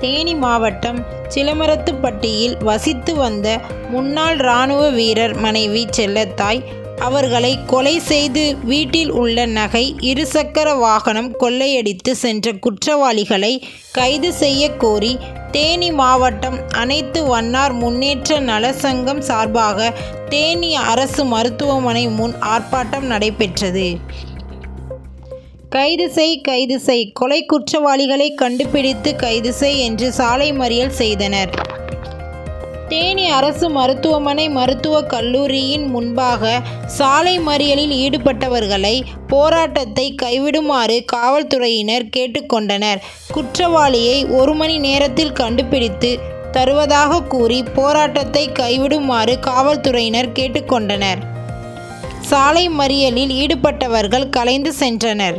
தேனி மாவட்டம் சிலமரத்துப்பட்டியில் வசித்து வந்த முன்னாள் இராணுவ வீரர் மனைவி செல்லத்தாய் அவர்களை கொலை செய்து வீட்டில் உள்ள நகை இருசக்கர வாகனம் கொள்ளையடித்து சென்ற குற்றவாளிகளை கைது செய்ய கோரி தேனி மாவட்டம் அனைத்து வண்ணார் முன்னேற்ற நலசங்கம் சார்பாக தேனி அரசு மருத்துவமனை முன் ஆர்ப்பாட்டம் நடைபெற்றது. கைது செய் கைது செய் கொலை குற்றவாளிகளை கண்டுபிடித்து கைது செய் என்று சாலை மறியல் செய்தனர். தேனி அரசு மருத்துவமனை மருத்துவக் கல்லூரியின் முன்பாக சாலை மறியலில் ஈடுபட்டவர்களை போராட்டத்தை கைவிடுமாறு காவல்துறையினர் கேட்டுக்கொண்டனர். குற்றவாளியை ஒரு மணி நேரத்தில் கண்டுபிடித்து தருவதாக கூறி போராட்டத்தை கைவிடுமாறு காவல்துறையினர் கேட்டுக்கொண்டனர். சாலை மறியலில் ஈடுபட்டவர்கள் கலைந்து சென்றனர்.